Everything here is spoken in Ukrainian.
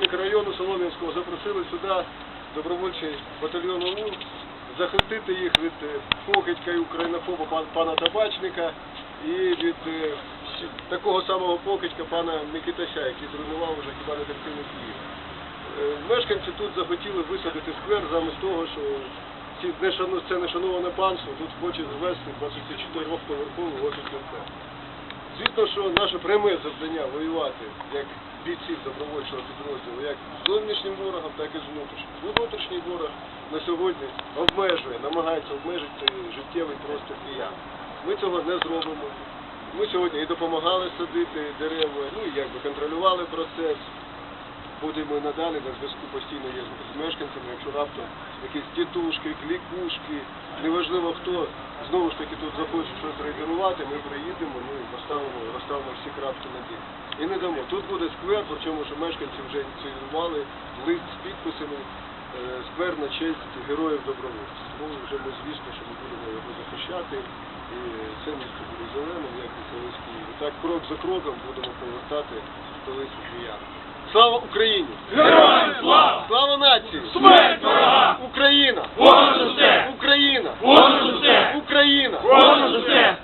Мікрорайону Солом'янського запросили сюди добровольчий батальйон ОУН захистити їх від е, покидька і українофоба пана Табачника і від е, такого самого покидька пана Микитася, який зруйнував уже хіба не дитину Київ. Е, Мешканці тут захотіли висадити сквер замість того, що це нешановане панство тут хоче звести 24-поверховий офісний центр. Звісно, що наше пряме завдання воювати як бійців добровольчого підрозділу, як з зовнішнім ворогом, так і з внутрішнім. Ну, Внутрішній ворог на сьогодні обмежує, намагається обмежити життєвий простір киян. Ми цього не зробимо. Ми сьогодні і допомагали садити дерева, ну і якби контролювали процес. Будемо і надалі на зв'язку постійно є з мешканцями, якщо раптом якісь тітушки, клікушки, неважливо хто знову ж таки тут захоче щось рейдерувати, ми приїдемо, ну і поставимо, розставимо всі крапки на «і». І не дамо. Тут буде сквер, причому що мешканці вже ініціювали лист з підписами, е, сквер на честь героїв добровольців. Тому вже ми звісно, що ми будемо його захищати. І це місто буде зеленим, як і колись Київ. І так крок за кроком будемо повертати столицю киян. Слава Україні! Героям слава! Слава нації! Смерть ворога! Україна! Ворог за все! Україна! Ворог за все! Україна! Ворог за все!